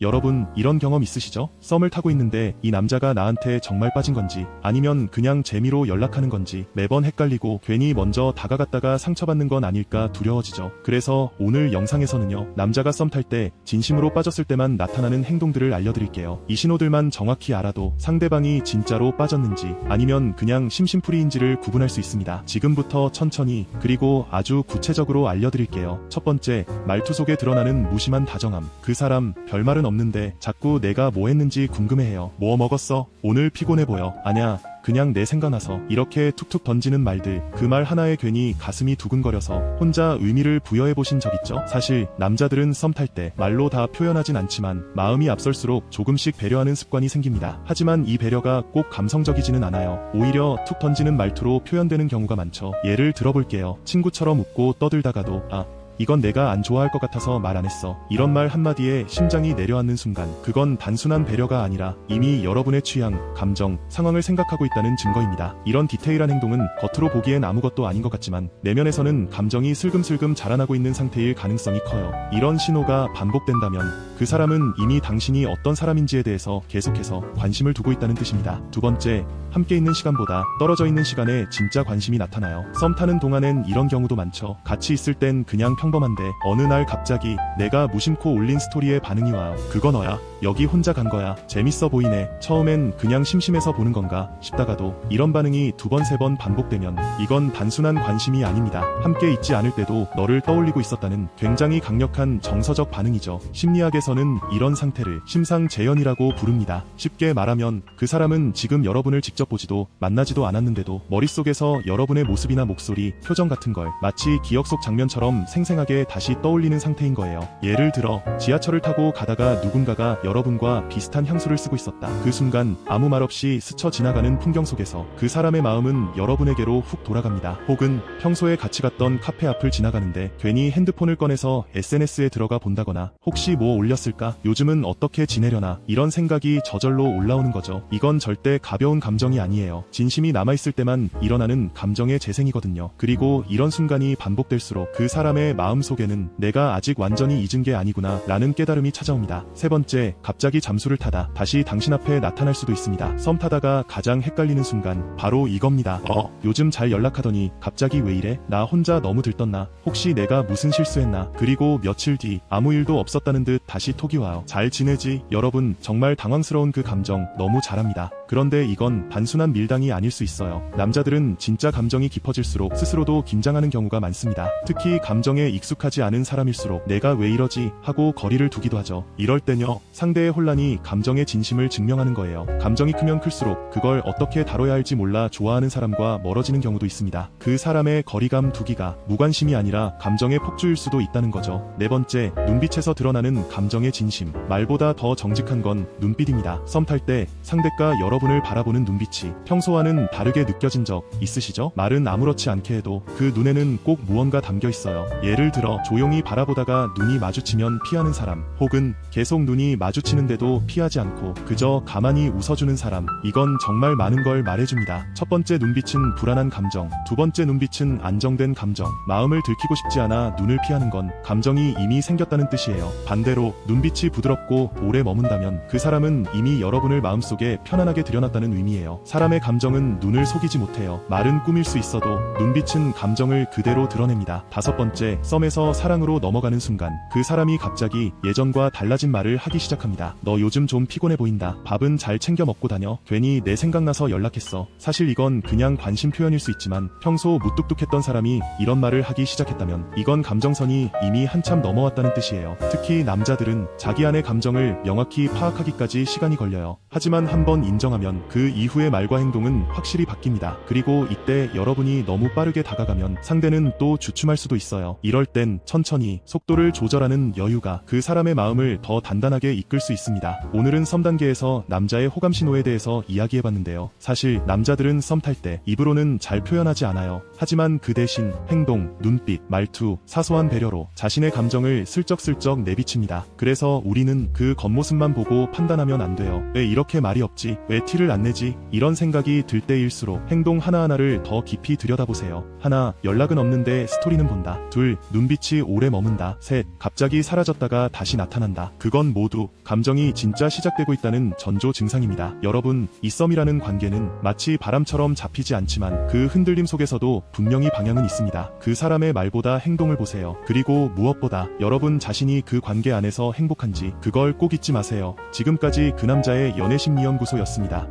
여러분, 이런 경험 있으시죠? 썸을 타고 있는데 이 남자가 나한테 정말 빠진 건지 아니면 그냥 재미로 연락하는 건지 매번 헷갈리고 괜히 먼저 다가갔다가 상처받는 건 아닐까 두려워지죠. 그래서 오늘 영상에서는요, 남자가 썸 탈 때 진심으로 빠졌을 때만 나타나는 행동들을 알려드릴게요. 이 신호들만 정확히 알아도 상대방이 진짜로 빠졌는지 아니면 그냥 심심풀이인지를 구분할 수 있습니다. 지금부터 천천히 그리고 아주 구체적으로 알려드릴게요. 첫 번째, 말투 속에 드러나는 무심한 다정함. 그 사람 별말은 없는데 자꾸 내가 뭐 했는지 궁금해해요. 뭐 먹었어? 오늘 피곤해 보여. 아냐, 그냥 내 생각나서 이렇게 툭툭 던지는 말들 그 말 하나에 괜히 가슴이 두근거려서 혼자 의미를 부여해 보신 적 있죠? 사실 남자들은 썸 탈 때 말로 다 표현하진 않지만 마음이 앞설수록 조금씩 배려하는 습관이 생깁니다. 하지만 이 배려가 꼭 감성적이지는 않아요. 오히려 툭 던지는 말투로 표현되는 경우가 많죠. 예를 들어볼게요. 친구처럼 웃고 떠들다가도 아 이건 내가 안 좋아할 것 같아서 말 안 했어. 이런 말 한마디에 심장이 내려앉는 순간, 그건 단순한 배려가 아니라 이미 여러분의 취향, 감정, 상황을 생각하고 있다는 증거입니다. 이런 디테일한 행동은 겉으로 보기엔 아무것도 아닌 것 같지만, 내면에서는 감정이 슬금슬금 자라나고 있는 상태일 가능성이 커요. 이런 신호가 반복된다면, 그 사람은 이미 당신이 어떤 사람인지에 대해서 계속해서 관심을 두고 있다는 뜻입니다. 두 번째, 함께 있는 시간보다 떨어져 있는 시간에 진짜 관심이 나타나요. 썸 타는 동안엔 이런 경우도 많죠. 같이 있을 땐 그냥 평 범한데 어느 날 갑자기 내가 무심코 올린 스토리에 반응이 와요. 그거 너야. 여기 혼자 간 거야. 재밌어 보이네. 처음엔 그냥 심심해서 보는 건가 싶다가도 이런 반응이 두 번, 세번 반복되면 이건 단순한 관심이 아닙니다. 함께 있지 않을 때도 너를 떠올리고 있었다는 굉장히 강력한 정서적 반응이죠. 심리학에서는 이런 상태를 심상재현이라고 부릅니다. 쉽게 말하면 그 사람은 지금 여러분을 직접 보지도 만나지도 않았는데도 머릿속에서 여러분의 모습이나 목소리, 표정 같은 걸 마치 기억 속 장면처럼 생생 하게 다시 떠올리는 상태인 거예요. 예를 들어 지하철을 타고 가다가 누군가가 여러분과 비슷한 향수를 쓰고 있었다. 그 순간 아무 말 없이 스쳐 지나가는 풍경 속에서 그 사람의 마음은 여러분에게로 훅 돌아갑니다. 혹은 평소에 같이 갔던 카페 앞을 지나가는데 괜히 핸드폰을 꺼내서 SNS에 들어가 본다거나 혹시 뭐 올렸을까? 요즘은 어떻게 지내려나? 이런 생각이 저절로 올라오는 거죠. 이건 절대 가벼운 감정이 아니에요. 진심이 남아있을 때만 일어나는 감정의 재생이거든요. 그리고 이런 순간이 반복될수록 그 사람의 마음 속에는 내가 아직 완전히 잊은 게 아니구나 라는 깨달음이 찾아옵니다. 세 번째, 갑자기 잠수를 타다 다시 당신 앞에 나타날 수도 있습니다. 썸 타다가 가장 헷갈리는 순간 바로 이겁니다. 어, 요즘 잘 연락하더니 갑자기 왜 이래? 나 혼자 너무 들떴나? 혹시 내가 무슨 실수했나? 그리고 며칠 뒤 아무 일도 없었다는 듯 다시 톡이 와요. 잘 지내지? 여러분 정말 당황스러운 그 감정 너무 잘합니다. 그런데 이건 단순한 밀당이 아닐 수 있어요. 남자들은 진짜 감정이 깊어질수록 스스로도 긴장하는 경우가 많습니다. 특히 감정에 익숙하지 않은 사람일수록 내가 왜 이러지 하고 거리를 두기도 하죠. 이럴 땐요, 상대의 혼란이 감정의 진심을 증명하는 거예요. 감정이 크면 클수록 그걸 어떻게 다뤄야 할지 몰라 좋아하는 사람과 멀어지는 경우도 있습니다. 그 사람의 거리감 두기가 무관심이 아니라 감정의 폭주일 수도 있다는 거죠. 네 번째, 눈빛에서 드러나는 감정의 진심. 말보다 더 정직한 건 눈빛입니다. 썸 탈 때 상대가 여러분을 바라보는 눈빛이 평소와는 다르게 느껴진 적 있으시죠? 말은 아무렇지 않게 해도 그 눈에는 꼭 무언가 담겨 있어요. 예를 들어 조용히 바라보다가 눈이 마주치면 피하는 사람, 혹은 계속 눈이 마주치는데도 피하지 않고 그저 가만히 웃어주는 사람. 이건 정말 많은 걸 말해줍니다. 첫 번째 눈빛은 불안한 감정, 두 번째 눈빛은 안정된 감정. 마음을 들키고 싶지 않아 눈을 피하는 건 감정이 이미 생겼다는 뜻이에요. 반대로 눈빛이 부드럽고 오래 머문다면 그 사람은 이미 여러분을 마음속에 편안하게 들여놨다는 의미예요. 사람의 감정은 눈을 속이지 못해요. 말은 꾸밀 수 있어도 눈빛은 감정을 그대로 드러냅니다. 다섯 번째, 썸에서 사랑으로 넘어가는 순간 그 사람이 갑자기 예전과 달라진 말을 하기 시작합니다. 너 요즘 좀 피곤해 보인다. 밥은 잘 챙겨 먹고 다녀. 괜히 내 생각나서 연락했어. 사실 이건 그냥 관심 표현일 수 있지만 평소 무뚝뚝했던 사람이 이런 말을 하기 시작했다면 이건 감정선이 이미 한참 넘어왔다는 뜻이에요. 특히 남자들은 자기 안의 감정을 명확히 파악하기까지 시간이 걸려요. 하지만 한번 인정하면 그 이후의 말과 행동은 확실히 바뀝니다. 그리고 이때 여러분이 너무 빠르게 다가가면 상대는 또 주춤할 수도 있어요. 이럴 땐 천천히 속도를 조절하는 여유가 그 사람의 마음을 더 단단하게 이끌 수 있습니다. 오늘은 썸 단계에서 남자의 호감 신호에 대해서 이야기해봤는데요. 사실 남자들은 썸 탈 때 입으로는 잘 표현하지 않아요. 하지만 그 대신 행동, 눈빛, 말투, 사소한 배려로 자신의 감정을 슬쩍슬쩍 내비칩니다. 그래서 우리는 그 겉모습만 보고 판단하면 안 돼요. 왜 이렇게 말이 없지? 왜 티를 안 내지? 이런 생각이 들 때일수록 행동 하나하나를 더 깊이 들여다보세요. 하나, 연락은 없는데 스토리는 본다. 둘, 눈빛이 오래 머문다. 셋, 갑자기 사라졌다가 다시 나타난다. 그건 모두 감정이 진짜 시작되고 있다는 전조 증상입니다. 여러분, 이 썸이라는 관계는 마치 바람처럼 잡히지 않지만 그 흔들림 속에서도 분명히 방향은 있습니다. 그 사람의 말보다 행동을 보세요. 그리고 무엇보다 여러분 자신이 그 관계 안에서 행복한지 그걸 꼭 잊지 마세요. 지금까지 그 남자의 연애심리연구소였습니다.